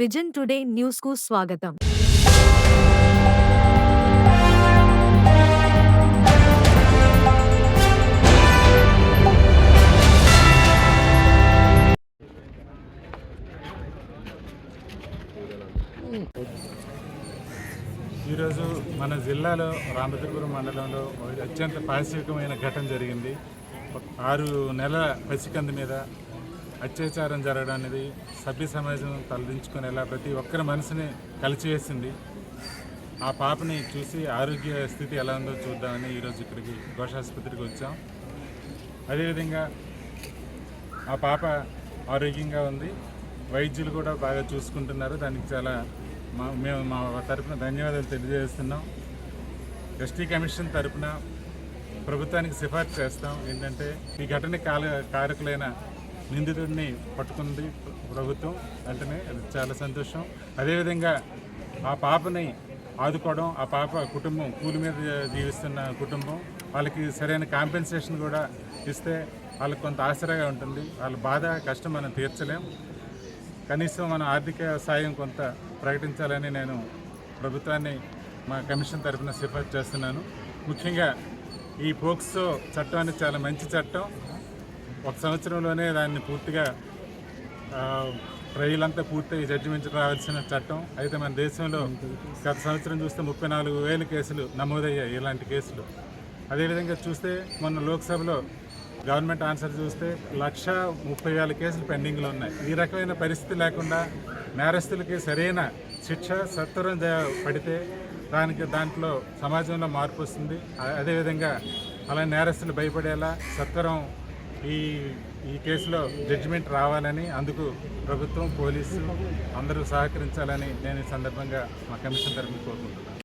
Vision today న్యూస్కు స్వాగతం. ఈరోజు మన జిల్లాలో రామచంద్రపురం మండలంలో ఒక అత్యంత పారిశ్రామికమైన ఘటన జరిగింది. ఆరు నెలల పసికంది మీద అత్యాచారం జరగడం అనేది సభ్య సమాజం తలదించుకునేలా ప్రతి ఒక్కరి మనసుని కలిచివేసింది ఆ పాపని చూసి ఆరోగ్య స్థితి ఎలా ఉందో చూద్దామని ఈరోజు ఇక్కడికి ఘోషాసుపత్రికి వచ్చాం. అదేవిధంగా ఆ పాప ఆరోగ్యంగా ఉంది. వైద్యులు కూడా బాగా చూసుకుంటున్నారు. దానికి చాలా మా మేము మా తరపున ధన్యవాదాలు తెలియజేస్తున్నాం. ఎస్టీ కమిషన్ తరపున ప్రభుత్వానికి సిఫార్సు చేస్తాం. ఏంటంటే ఈ ఘటన కాల కారకులైన నిందితుడిని పట్టుకుంది ప్రభుత్వం. వెంటనే అది చాలా సంతోషం. అదేవిధంగా ఆ పాపని ఆదుకోవడం ఆ పాప కుటుంబం కూలి మీద జీవిస్తున్న కుటుంబం వాళ్ళకి సరైన కాంపెన్సేషన్ కూడా ఇస్తే వాళ్ళకి కొంత ఆసరాగా ఉంటుంది. వాళ్ళ బాధ కష్టం మనం తీర్చలేం. కనీసం మన ఆర్థిక సాయం కొంత ప్రకటించాలని నేను ప్రభుత్వాన్ని మా కమిషన్ తరఫున సిఫార్సు చేస్తున్నాను. ముఖ్యంగా ఈ పోక్సో చట్టం అనేది చాలా మంచి చట్టం. ఒక సంవత్సరంలోనే దాన్ని పూర్తిగా ట్రయల్ అంతా పూర్తయి జడ్జిమెంట్ రావాల్సిన చట్టం. అయితే మన దేశంలో గత సంవత్సరం చూస్తే ముప్పై నాలుగు వేల కేసులు నమోదయ్యాయి ఇలాంటి కేసులు. అదేవిధంగా చూస్తే మొన్న లోక్సభలో గవర్నమెంట్ ఆన్సర్ చూస్తే లక్ష ముప్పై వేల కేసులు పెండింగ్లో ఉన్నాయి. ఈ రకమైన పరిస్థితి లేకుండా నేరస్తులకి సరైన శిక్ష సత్వరం పడితే దానికి దాంట్లో సమాజంలో మార్పు వస్తుంది. అదేవిధంగా అలా నేరస్తులు భయపడేలా సత్వరం ఈ ఈ కేసులో జడ్జిమెంట్ రావాలని అందుకు ప్రభుత్వం పోలీసు అందరూ సహకరించాలని నేను ఈ సందర్భంగా మా కమిషన్ తరఫున కోరుకుంటున్నాను.